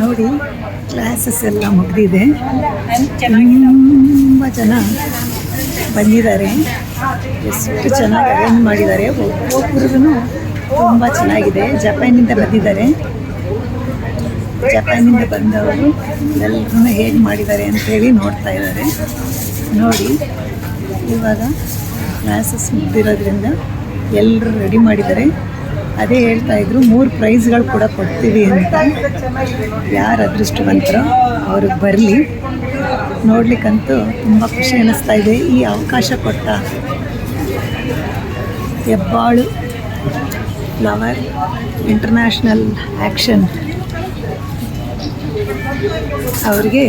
ನೋಡಿ ಕ್ಲಾಸಸ್ ಎಲ್ಲ ಮುಗಿದಿದೆ. ತುಂಬ ಜನ ಬಂದಿದ್ದಾರೆ. ಎಷ್ಟು ಚೆನ್ನಾಗಿ ಅರೇಂಜ್ ಮಾಡಿದ್ದಾರೆ. ಒಬ್ಬರಿಗೂ ತುಂಬ ಚೆನ್ನಾಗಿದೆ. ಜಪಾನಿಂದ ಬಂದಿದ್ದಾರೆ. ಜಪಾನಿಂದ ಬಂದವರು ಎಲ್ಲರೂ ಹೇಗೆ ಮಾಡಿದ್ದಾರೆ ಅಂತೇಳಿ ನೋಡ್ತಾ ಇದ್ದಾರೆ. ನೋಡಿ, ಇವಾಗ ಕ್ಲಾಸಸ್ ಮುಗ್ದಿರೋದ್ರಿಂದ ಎಲ್ಲರೂ ರೆಡಿ ಮಾಡಿದ್ದಾರೆ. ಅದೇ ಹೇಳ್ತಾ ಇದ್ರು, ಮೂರು ಪ್ರೈಸ್ಗಳು ಕೂಡ ಕೊಡ್ತೀವಿ ಅಂತ. ಯಾರು ಅದೃಷ್ಟವಂತರೋ ಅವ್ರಿಗೆ ಬರಲಿ. ನೋಡ್ಲಿಕ್ಕಂತೂ ತುಂಬ ಖುಷಿ ಅನ್ನಿಸ್ತಾ ಇದೆ. ಈ ಅವಕಾಶ ಕೊಟ್ಟ ಹೆಬ್ಬಾಳು ಫ್ಲವರ್ ಇಂಟರ್ನ್ಯಾಷನಲ್ ಆ್ಯಕ್ಷನ್ ಅವರಿಗೆ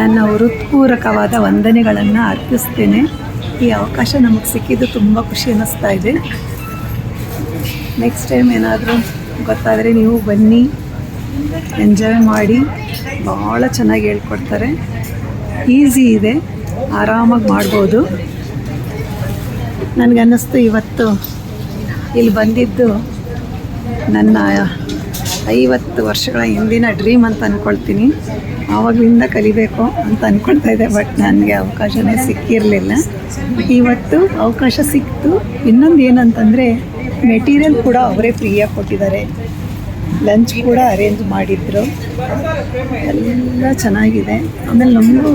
ನನ್ನ ಹೃತ್ಪೂರಕವಾದ ವಂದನೆಗಳನ್ನು ಅರ್ಪಿಸ್ತೇನೆ. ಈ ಅವಕಾಶ ನಮಗೆ ಸಿಕ್ಕಿದ್ದು ತುಂಬ ಖುಷಿ ಅನ್ನಿಸ್ತಾ ಇದೆ. ನೆಕ್ಸ್ಟ್ ಟೈಮ್ ಏನಾದರೂ ಗೊತ್ತಾದರೆ ನೀವು ಬನ್ನಿ ಎಂಜಾಯ್ ಮಾಡಿ, ಭಾಳ ಚೆನ್ನಾಗಿ ಹೇಳ್ಕೊಡ್ತಾರೆ. ಈಸಿ ಇದೆ, ಆರಾಮಾಗಿ ಮಾಡ್ಬೋದು. ನನಗನ್ನಿಸ್ತು ಇವತ್ತು, ಇಲ್ಲಿ ಬಂದಿದ್ದು ನನ್ನ ಐವತ್ತು ವರ್ಷಗಳ ಹಿಂದಿನ ಡ್ರೀಮ್ ಅಂತ ಅಂದ್ಕೊಳ್ತೀನಿ ಆವಾಗಲಿಂದ ಕಲಿಬೇಕು ಅಂತ ಅಂದ್ಕೊಳ್ತಾ ಇದ್ದೆ ಬಟ್ ನನಗೆ ಅವಕಾಶವೇ ಸಿಕ್ಕಿರಲಿಲ್ಲ. ಇವತ್ತು ಅವಕಾಶ ಸಿಕ್ತು. ಇನ್ನೊಂದು ಏನಂತಂದರೆ ಮೆಟೀರಿಯಲ್ ಕೂಡ ಅವರೇ ಫ್ರೀಯಾಗಿ ಕೊಟ್ಟಿದ್ದಾರೆ. ಲಂಚ್ ಕೂಡ ಅರೇಂಜ್ ಮಾಡಿದ್ರು. ಎಲ್ಲ ಚೆನ್ನಾಗಿದೆ. ಆಮೇಲೆ ನಮಗೂ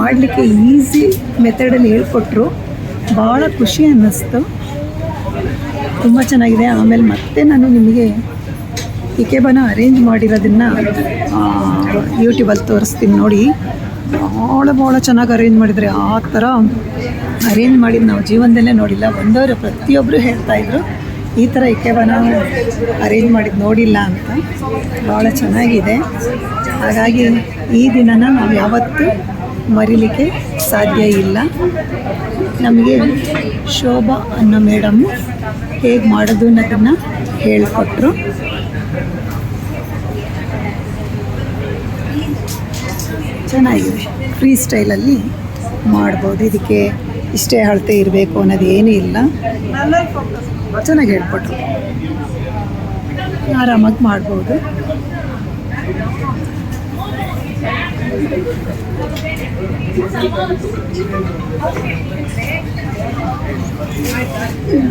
ಮಾಡಲಿಕ್ಕೆ ಈಸಿ ಮೆಥಡಲ್ಲಿ ಹೇಳ್ಕೊಟ್ರು. ಭಾಳ ಖುಷಿ ಅನ್ನಿಸ್ತು. ತುಂಬ ಚೆನ್ನಾಗಿದೆ. ಆಮೇಲೆ ಮತ್ತೆ ನಾನು ನಿಮಗೆ ಇಕೆಬನ ಅರೇಂಜ್ ಮಾಡಿರೋದನ್ನು ಯೂಟ್ಯೂಬಲ್ಲಿ ತೋರಿಸ್ತೀನಿ ನೋಡಿ. ಭಾಳ ಭಾಳ ಚೆನ್ನಾಗಿ ಅರೇಂಜ್ ಮಾಡಿದರೆ ಆ ಥರ ಅರೇಂಜ್ ಮಾಡಿದ್ದು ನಾವು ಜೀವನದಲ್ಲೇ ನೋಡಿಲ್ಲ. ಬಂದವರು ಪ್ರತಿಯೊಬ್ಬರು ಹೇಳ್ತಾಯಿದ್ರು ಈ ಥರ ಇಕೆಬನ ಅರೇಂಜ್ ಮಾಡಿದ್ದು ನೋಡಿಲ್ಲ ಅಂತ. ಭಾಳ ಚೆನ್ನಾಗಿದೆ. ಹಾಗಾಗಿ ಈ ದಿನನ ನಾವು ಯಾವತ್ತೂ ಮರಿಲಿಕ್ಕೆ ಸಾಧ್ಯ ಇಲ್ಲ. ನಮಗೆ ಶೋಭಾ ಅನ್ನೋ ಮೇಡಮ್ಮು ಹೇಗೆ ಮಾಡೋದು ಅನ್ನೋದನ್ನು ಹೇಳಿಕೊಟ್ರು. ಚೆನ್ನಾಗಿದೆ. ಫ್ರೀ ಸ್ಟೈಲಲ್ಲಿ ಮಾಡ್ಬೋದು. ಇದಕ್ಕೆ ಇಷ್ಟೇ ಅಳತೆ ಇರಬೇಕು ಅನ್ನೋದು ಏನೂ ಇಲ್ಲ. ಚೆನ್ನಾಗಿ ಹೇಳ್ಕೊಟ್ರು. ಆರಾಮಾಗಿ ಮಾಡ್ಬೋದು.